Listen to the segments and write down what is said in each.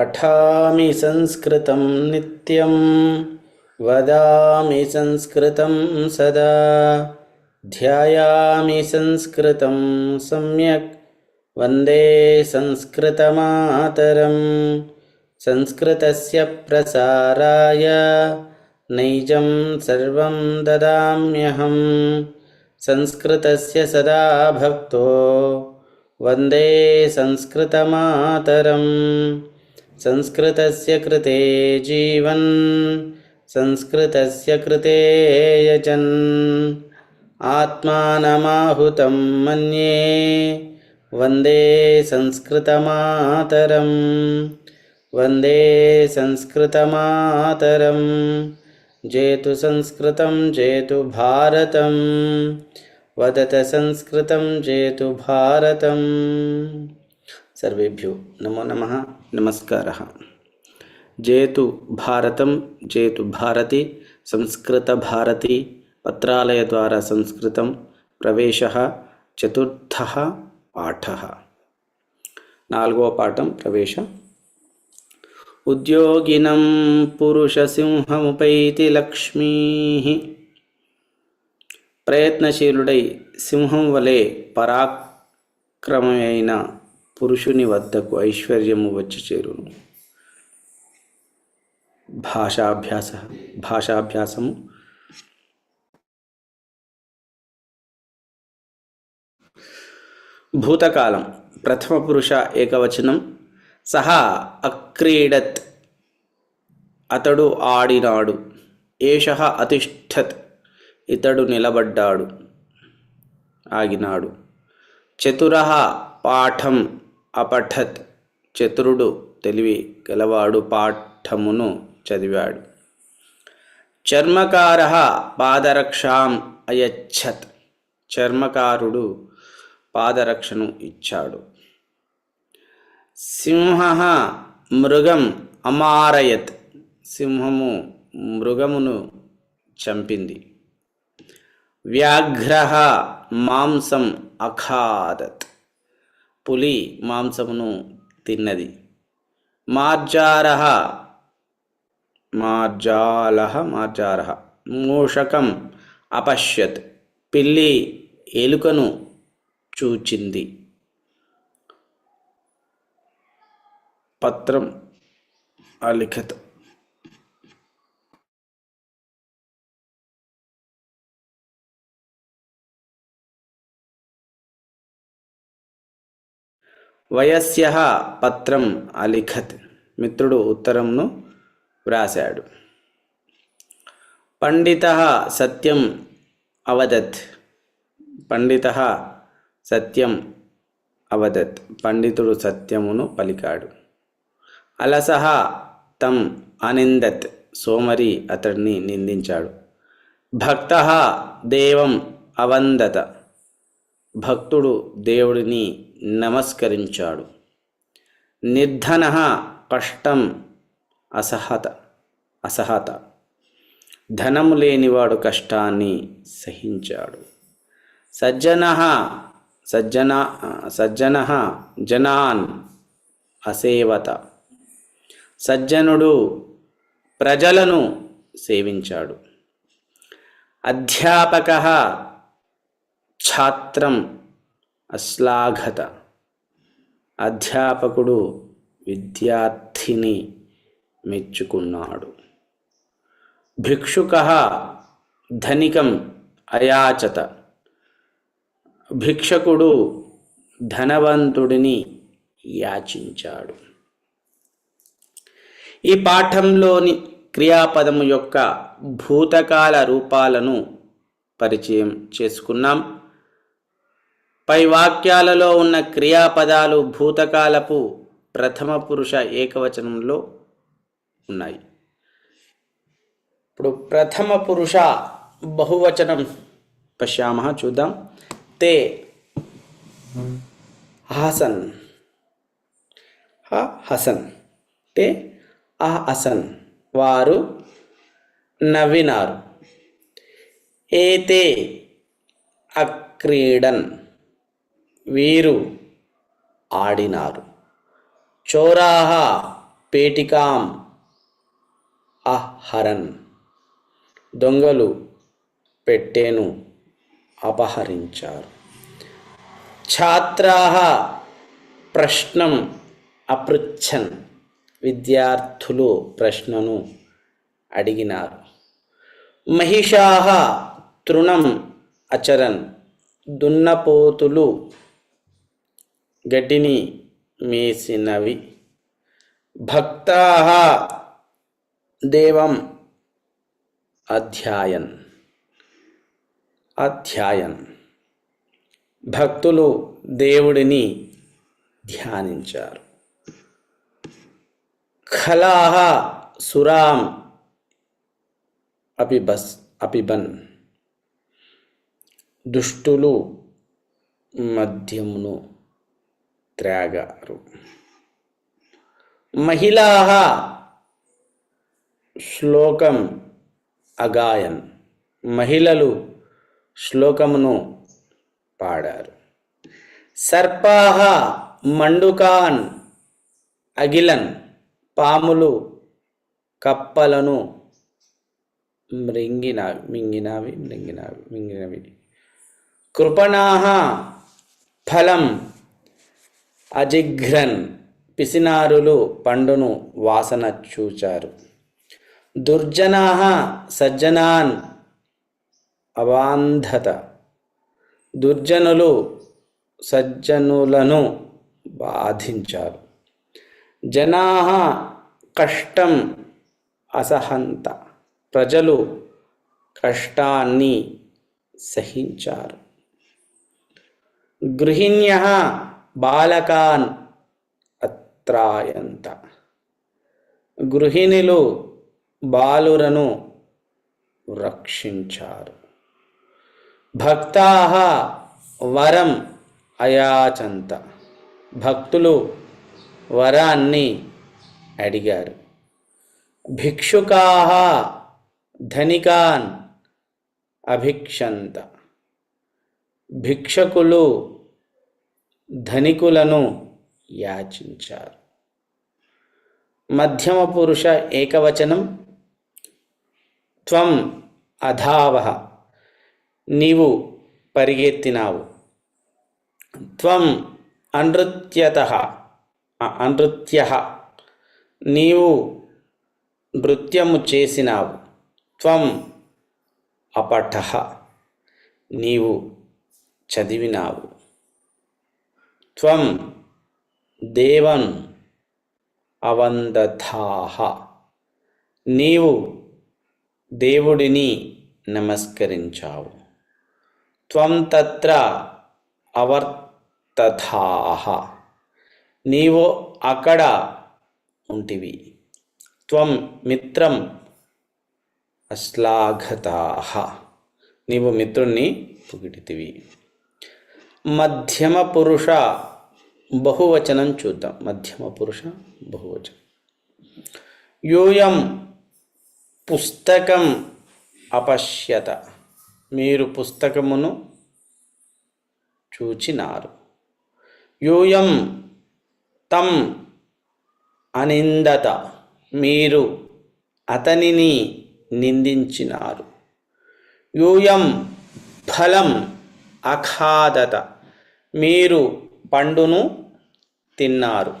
पठामि संस्कृतं नित्यं वदामि संस्कृतं सदा ध्यायामि संस्कृतं सम्यक् वन्दे संस्कृतमातरं। संस्कृतस्य प्रसाराय नैजं सर्वं ददाम्यहं। संस्कृतस्य सदा भक्तो वन्दे संस्कृतमातरं संस्कृतस्य कृते जीवन् संस्कृतस्य कृते यजन्। आत्मानमाहुतं मन्ये वन्दे संस्कृतमातरं वन्दे संस्कृतमातरं जेतु संस्कृतं जेतु भारतं वदत संस्कृतं जेतु भारतम्। सर्वेभ्यो नमो नमः నమస్కార. జేతు భారతం జేతు భారతి సంస్కృత భారతి పత్రాలయ ద్వారా సంస్కృతం ప్రవేశ చతుర్థ పాఠ. నాలుగో పాఠం ప్రవేశ. ఉద్యోగినం పురుషసింహముపైతి లక్ష్మీ ప్రయత్నశీలుడై సింహం వలె పరాక్రమైన పురుషుని వద్దకు ఐశ్వర్యము వచ్చి చేరును. భాషాభ్యాస భాషాభ్యాసము. భూతకాలం ప్రథమ పురుష ఏకవచనం. సహా అక్రీడత్ అతడు ఆడినాడు. ఏష అతిష్ఠత్ ఇతడు నిలబడ్డాడు. ఆగినాడు. చతుర పాఠం అపఠత్. చతురుడు తెలివి గలవాడు పాఠమును చదివాడు. చర్మకార పాదరక్షాం అయచ్చత్. చర్మకారుడు పాదరక్షను ఇచ్చాడు. సింహ మృగం అమారయత్. సింహము మృగమును చంపింది. వ్యాఘ్ర మాంసం అఖాదత్. పులి మాంసమును తిన్నది. మార్జారహ. మార్జాల మార్జారహ. మూషకం అపశ్యత్. పిల్లి ఎలుకను చూచింది. పత్రం అలిఖత్. వయస్య పత్రం అలిఖత్. మిత్రుడు ఉత్తరంను వ్రాశాడు. పండిత సత్యం అవదత్. పండిత సత్యం అవదత్. పండితుడు సత్యమును పలికాడు. అలసహ తం అనిందత్. సోమరి అతడిని నిందించాడు. భక్త దేవం అవందత. భక్తుడు దేవుడిని నమస్కరించాడు. నిర్ధన కష్టం అసహత అసహత. ధనము లేనివాడు కష్టాన్ని సహించాడు. సజ్జన సజ్జన సజ్జన జనాన్ అసేవత. సజ్జనుడు ప్రజలను సేవించాడు. అధ్యాపక ఛాత్రం అశ్లాఘత. అధ్యాపకుడు విద్యార్థిని మెచ్చుకున్నాడు. భిక్షుక ధనికం అయాచత. భిక్షకుడు ధనవంతుడిని యాచించాడు. ఈ పాఠంలోని క్రియాపదము యొక్క భూతకాల రూపాలను పరిచయం చేసుకున్నాం. పై వాక్యాలలో ఉన్న క్రియాపదాలు భూతకాలపు ప్రథమ పురుష ఏకవచనంలో ఉన్నాయి. ఇప్పుడు ప్రథమ పురుష బహువచనం పశ్యామ చూద్దాం. తే హసన్. హ హసన్. తే ఆ హసన్. వారు నవ్వినారు. ఏతే అక్రీడన్. వీరు ఆడినారు. చోరాహ పేటికాం అహరన్ దొంగలు పెట్టెను అపహరించారు. ఛాత్రాహ ప్రశ్నం అపృచ్ఛన్ విద్యార్థులు ప్రశ్నను అడిగినారు. మహిషా తృణం అచరన్ దున్నపోతులు గడ్డిని మేసినవి. భక్తా దేవం అధ్యాయన్. అధ్యాయన్. భక్తులు దేవుడిని ధ్యానించారు. ఖలాహ సురాం అపిబస్ అపిబన్. దుష్టులు మద్యమును త్రాగారు. మహిళా శ్లోకం అగాయన్. మహిళలు శ్లోకమును పాడారు. సర్పాహ మండుకాన్ అగిలన్ పాములు కప్పలను మృంగిన మింగినవి మృంగినవి మింగినవి. కృపణాహ ఫలం అజిఘ్రన్ పిసినారులు పండును వాసన చూచారు. దుర్జనా సజ్జనాన్ అవాంధత. దుర్జనులు సజ్జనులను బాధించారు. జనా కష్టం అసహంత. ప్రజలు కష్టాన్ని సహించారు. గృహిణ్య బాలకాన్ అత్రాయంత. గృహిణులు బాలురను రక్షించారు. భక్తా వరం అయాచంత. భక్తులు వరాన్ని అడిగారు. భిక్షుకా ధనికాన్ అభిక్షంత. భిక్షకులు ధనికులను యాచించారు. మధ్యమ పురుష ఏకవచనం త్వం అధావ నీవు పరిగెత్తినావు. త్వం అనృత్యత అనృత్య నీవు నృత్యము చేసినావు. త్వం అపఠ నీవు చదివినావు. త్వం దేవన్ అవందథాహ నీవు దేవుడిని నమస్కరించావు. త్వం తత్ర అవర్తథాహ నీవు అక్కడ ఉంటివి. త్వం మిత్రం అశ్లాఘతాహ నీవు మిత్రుణ్ణి పొగిడితివి. మధ్యమ పురుష బహువచనం చూద్దాం. మధ్యమ పురుష బహువచనం. యూయం పుస్తకం అపశ్యత. మీరు పుస్తకమును చూచినారు. యూయం తం అనిందత. మీరు అతనిని నిందించినారు. యూయం ఫలం అఖాదత. మీరు పండును తిన్నారు.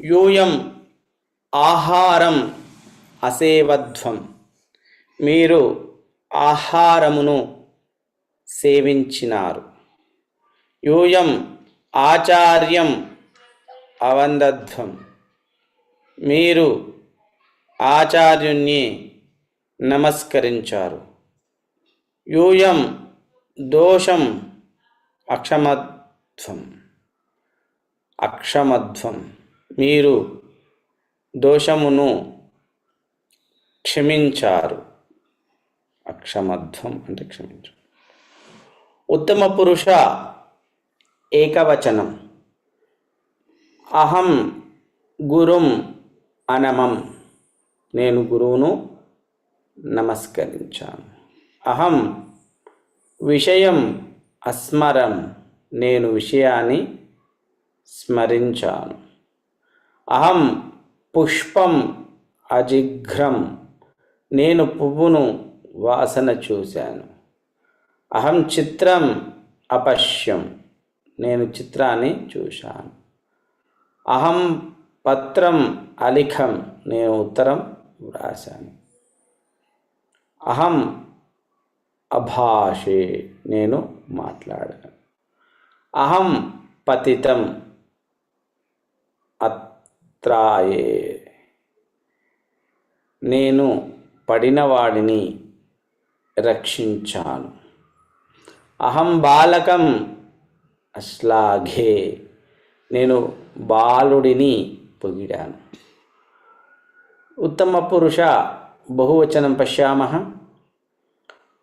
యూయం ఆహారం అసేవధ్వం. మీరు ఆహారమును సేవించినారు. యూయం ఆచార్యం అవందధ్వం. మీరు ఆచార్యుణ్ణి నమస్కరించారు. యూయం దోషం అక్షమధ్వం. అక్షమధ్వం. మీరు దోషమును క్షమించారు. అక్షమధ్వం అంటే క్షమించు. ఉత్తమ పురుష ఏకవచనం. అహం గురుం అనమం. నేను గురువును నమస్కరించాను. అహం విషయం అస్మరం. నేను విషయాన్ని స్మరించాను. అహం పుష్పం అజిఘ్రం. నేను పువ్వును వాసన చూశాను. అహం చిత్రం అపశ్యం. నేను చిత్రాన్ని చూశాను. అహం పత్రం అలిఖం. నేను ఉత్తరం వ్రాశాను. అహం అభాషే. నేను మాట్లాడాను. అహం పతితం త్రాయే నేను పడినవాడిని రక్షించాను. అహం బాలకం అశ్లాఘే. నేను బాలుడిని పొగిడాను. ఉత్తమ పురుష బహువచనం పశ్యామ.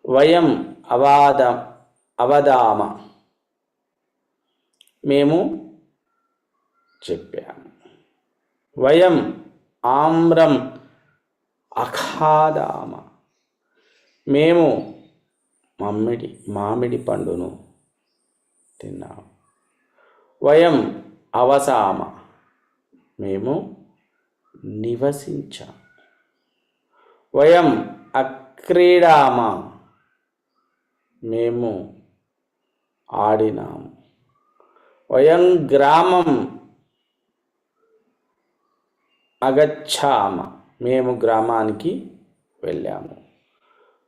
వయం అవాద అవదామ. మేము చెప్పాము. వయం ఆమ్రం అఖాదామ. మేము మమ్మిడి మామిడి పండును తిన్నాము వయం అవసామ. మేము నివసించాం. వయం అక్రీడామ. మేము ఆడినాము వయం గ్రామం అగచ్చామ మేము గ్రామానికి వెళ్ళాము.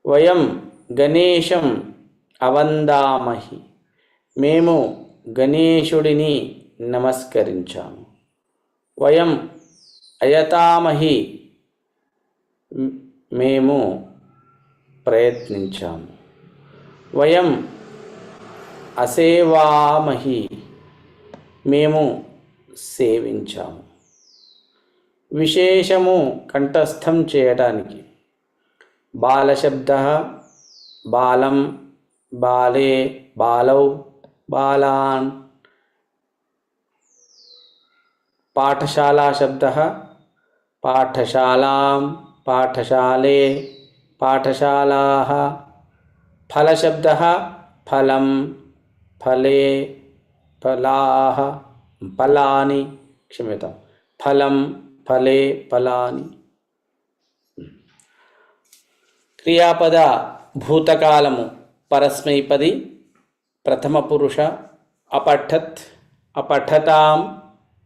వయం గణేశం అవందామహి. మేము గణేశుడిని నమస్కరించాము. వయం అయతామహి. మేము ప్రయత్నించాము. వయం అసేవామహి. మేము సేవించాము. విశేషము కంఠస్థం చేయడానికి బాలశబ్ద బాలం బాలే బాలౌ బాలాన్. పాఠశాలా శబ్ద పాఠశాలాం పాఠశాలే పాఠశాలా. ఫలశబ్ద ఫలం ఫలే ఫలా. ఫలాని క్షమ్యత ఫలం ఫలే ఫలాని. క్రియాపద భూతకాలము పరస్మైపది ప్రథమ పురుష అపఠత్ అపఠతాం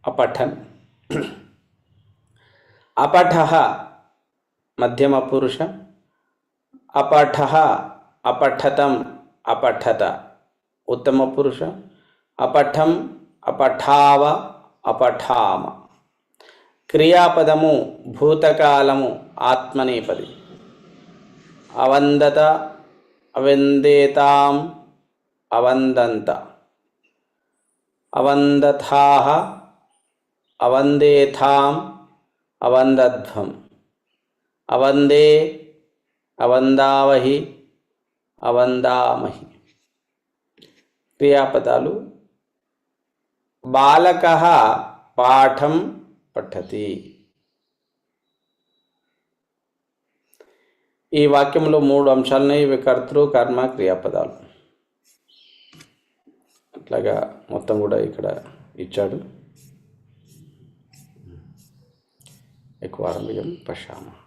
అపఠన్. అపఠ మధ్యమ పురుష అపఠ అపఠతం అపఠత. ఉత్తమ పురుష అపఠం అపఠావ అపఠామ. క్రియాపదము భూతకాలము ఆత్మనేపది. అవందత అవందేతాం అవందంత. అవందథా అవందేథాం అవందధ్వం. అవందే అవందావహి అవందామహి. క్రియాపదాలు బాలక పాఠం పఠతి. ఈ వాక్యంలో మూడు అంశాలున్నాయి. ఇవి కర్తృ కర్మ క్రియాపదాలు. అట్లాగా మొత్తం కూడా ఇక్కడ ఇచ్చాడు. ఎక్కువ ఆరంభం పశ్యామ.